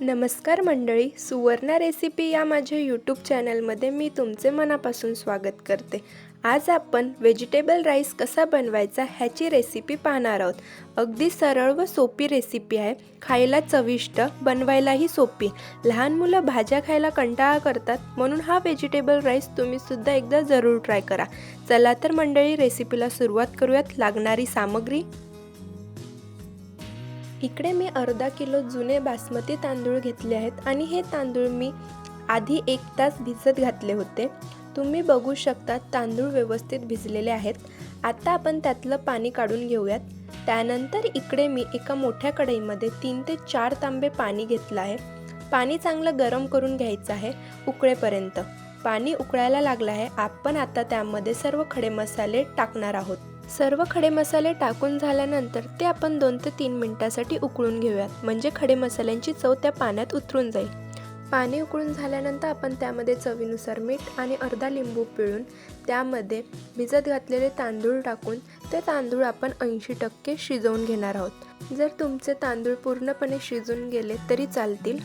नमस्कार मंडळी सुवर्णा रेसिपी या माझ्या यूट्यूब चॅनलमध्ये मी तुमचे मनापासून स्वागत करते. आज आपण व्हेजिटेबल राईस कसा बनवायचा ह्याची रेसिपी पाहणार आहोत. अगदी सरळ व सोपी रेसिपी आहे. खायला चविष्ट बनवायलाही सोपी. लहान मुलं भाज्या खायला कंटाळा करतात म्हणून हा व्हेजिटेबल राईस तुम्हीसुद्धा एकदा जरूर ट्राय करा. चला तर मंडळी रेसिपीला सुरुवात करूयात. लागणारी सामग्री इकडे मी अर्धा किलो जुने बासमती तांदूळ घेतले आहेत आणि हे तांदूळ मी आधी एक तास भिजत घातले होते. तुम्ही बघू शकता तांदूळ व्यवस्थित भिजलेले आहेत. आता आपण त्यातलं पाणी काढून घेऊयात. त्यानंतर इकडे मी एका मोठ्या कढईमध्ये तीन ते चार तांबे पाणी घेतलं आहे. पाणी चांगलं गरम करून घ्यायचं आहे उकळेपर्यंत. पाणी उकळायला लागलं आहे. आपण आता त्यामध्ये सर्व खडे मसाले टाकणार आहोत. सर्व खडे मसाले टाकून झाल्यानंतर ते आपण दोन ते तीन मिनटासाठी उकळून घेऊयात. म्हणजे खडे मसाल्यांची चव त्या पाण्यात उतरून जाईल. पाणी उकळून झाल्यानंतर आपण त्यामध्ये चवीनुसार मीठ आणि अर्धा लिंबू पिळून त्यामध्ये भिजत घातलेले तांदूळ टाकून ते तांदूळ आपण ऐंशी टक्के शिजवून घेणार आहोत. जर तुमचे तांदूळ पूर्णपणे शिजून गेले तरी चालतील.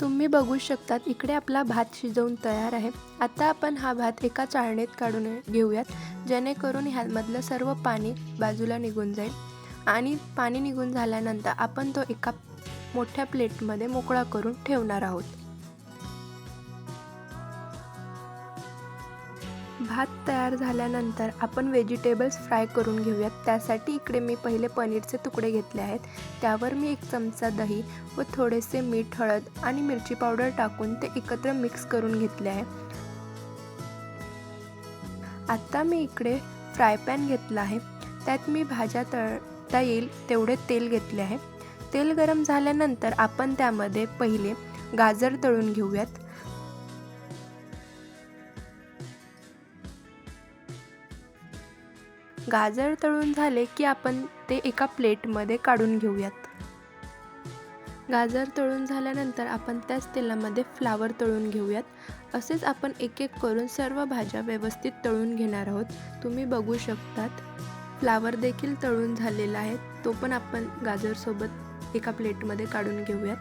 तुम्ही बघू शकतात इकडे आपला भात शिजवून तयार आहे. आता आपण हा भात एका चाळणीत काढून घेऊयात जेणेकरून ह्यामधलं सर्व पाणी बाजूला निघून जाईल. आणि पाणी निघून झाल्यानंतर आपण तो एका मोठ्या प्लेटमध्ये मोकळा करून ठेवणार आहोत. भात तयार झाल्यानंतर आपण व्हेजिटेबल्स फ्राय करून घेऊयात. त्यासाठी इकडे मी पहिले पनीरचे तुकडे घेतले आहेत. त्यावर मी एक चमचा दही व थोडेसे मीठ हळद आणि मिरची पावडर टाकून ते एकत्र मिक्स करून घेतले आहे. आत्ता मी इकडे फ्राय पॅन घेतला आहे. त्यात मी भाज्या तळता येईल तेवढे तेल घेतले आहे. तेल गरम झाल्यानंतर आपण त्यामध्ये पहिले गाजर तळून घेऊयात. गाजर तळून झाले की आपण ते एका प्लेटमध्ये काढून घेऊयात. गाजर तळून झाल्यानंतर आपण त्याच तेलामध्ये फ्लावर तळून घेऊयात. असेच आपण एक एक करून सर्व भाज्या व्यवस्थित तळून घेणार आहोत. तुम्ही बघू शकतात फ्लावर देखील तळून झालेला आहे. तो पण आपण गाजरसोबत एका प्लेटमध्ये काढून घेऊयात.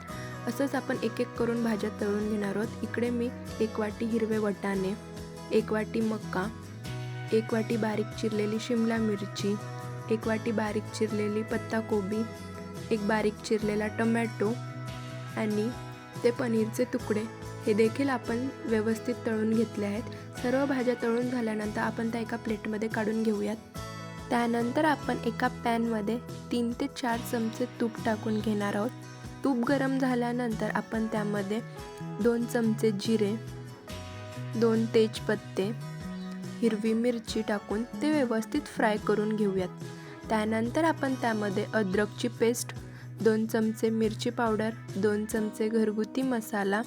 असंच आपण एक एक करून भाज्या तळून घेणार आहोत. इकडे मी एक वाटी हिरवे वटाणे एक वाटी मका एक वाटी बारीक चिरलेली शिमला मिरची एक वाटी बारीक चिरलेली पत्ताकोबी एक बारीक चिरलेला टमॅटो आणि ते पनीरचे तुकडे. हे देखील आपण व्यवस्थित तळून घेतले आहेत. सर्व भाज्या तळून झाल्यानंतर आपण त्या एका प्लेटमध्ये काढून घेऊयात. त्यानंतर आपण एका पॅनमध्ये तीन ते चार चमचे तूप टाकून घेणार आहोत. तूप गरम झाल्यानंतर आपण त्यामध्ये दोन चमचे जिरे दोन तेजपत्ते हिरवी मिरची टाकून ते व्यवस्थित फ्राय करून घेऊयात. त्यानंतर आपण त्यामध्ये अद्रकची पेस्ट दोन चमचे मिरची पावडर दोन चमचे घरगुती मसाला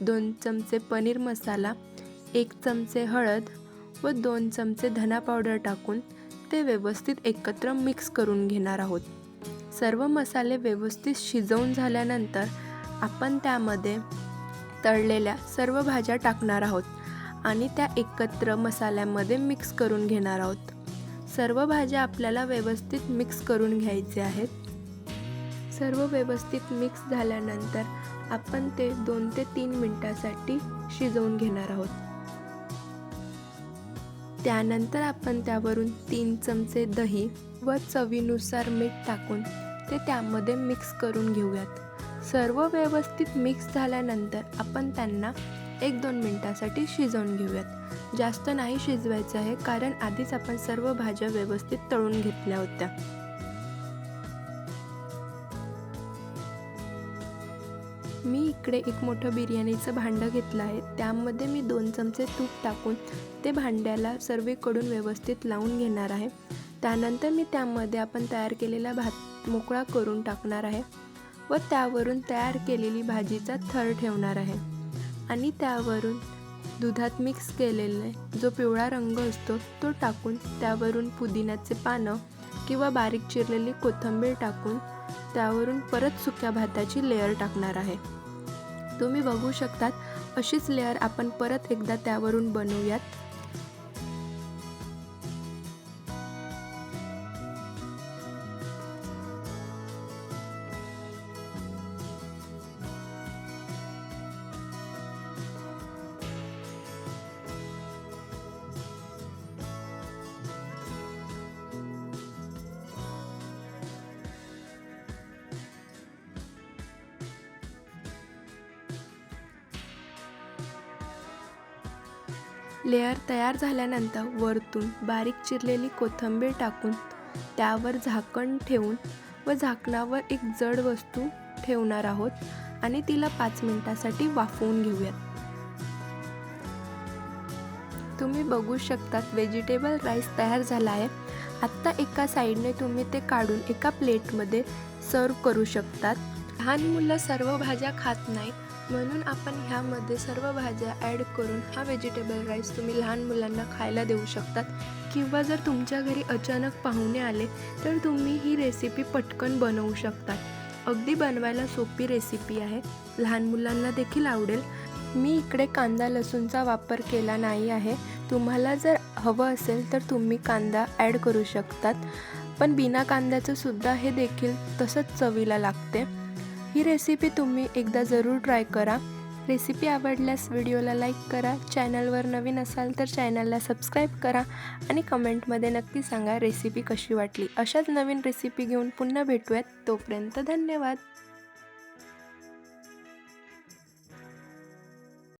दोन चमचे पनीर मसाला एक चमचे हळद व दोन चमचे धना पावडर टाकून ते व्यवस्थित एकत्र मिक्स करून घेणार आहोत. सर्व मसाले व्यवस्थित शिजवून झाल्यानंतर आपण त्यामध्ये तळलेल्या सर्व भाज्या टाकणार आहोत. आणि त्या एकत्र मसाल्यामध्ये मिक्स करून घेणार आहोत. सर्व भाज्या आपल्याला व्यवस्थित मिक्स करून घ्यायचे आहेत. सर्व व्यवस्थित मिक्स झाल्यानंतर आपण ते दोन ते तीन मिनटासाठी शिजवून घेणार आहोत. त्यानंतर आपण त्यावरून तीन चमचे दही व चवीनुसार मीठ टाकून ते त्यामध्ये मिक्स करून घेऊयात. सर्व व्यवस्थित मिक्स झाल्यानंतर आपण त्यांना एक दोन मिनटासाठी शिजवून घेऊयात. जास्त नाही शिजवायचं आहे कारण आधीच आपण सर्व भाज्या व्यवस्थित तळून घेतल्या होत्या. मी इकडे एक मोठं बिर्याणीचं भांडं घेतलं आहे. त्यामध्ये मी दोन चमचे तूप टाकून ते भांड्याला सर्वेकडून व्यवस्थित लावून घेणार आहे. त्यानंतर मी त्यामध्ये आपण तयार केलेला भात मोकळा करून टाकणार आहे व त्यावरून तयार केलेली भाजीचा थर ठेवणार आहे. आणि त्यावरून दुधात मिक्स केलेले जो पिवळा रंग असतो तो टाकून त्यावरून पुदिन्याचे पानं किंवा बारीक चिरलेली कोथिंबीर टाकून त्यावरून परत सुक्या भाताची लेअर टाकणार आहे. तुम्ही बघू शकतात अशीच लेअर आपण परत एकदा त्यावरून बनवूयात. लेअर तयार झाल्यानंतर वरतून बारीक चिरलेली कोथिंबीर टाकून त्यावर झाकण ठेवून व झाकणावर एक जड वस्तू ठेवणार आहोत आणि तिला पाच मिनिटासाठी वाफवून घेऊयात. तुम्ही बघू शकतात व्हेजिटेबल राईस तयार झाला आहे. आत्ता एका साईडने तुम्ही ते काढून एका प्लेटमध्ये सर्व करू शकतात. लहान मुलं सर्व भाज्या खात नाहीत म्हणून आपण ह्यामध्ये सर्व भाज्या ॲड करून हा व्हेजिटेबल राईस तुम्ही लहान मुलांना खायला देऊ शकतात. किंवा जर तुमच्या घरी अचानक पाहुणे आले तर तुम्ही ही रेसिपी पटकन बनवू शकतात. अगदी बनवायला सोपी रेसिपी आहे. लहान मुलांना देखील आवडेल. मी इकडे कांदा लसूणचा वापर केला नाही आहे. तुम्हाला जर हवं असेल तर तुम्ही कांदा ॲड करू शकतात. पण बिना कांद्याचं सुद्धा हे देखील तसंच चवीला लागते. ही रेसिपी तुम्ही एकदा जरूर ट्राय करा. रेसिपी आवडल्यास व्हिडिओला लाईक करा. चॅनलवर नवीन असाल तर चॅनलला सबस्क्राईब करा आणि कमेंटमध्ये नक्की सांगा रेसिपी कशी वाटली. अशाच नवीन रेसिपी घेऊन पुन्हा भेटूयात. तोपर्यंत धन्यवाद.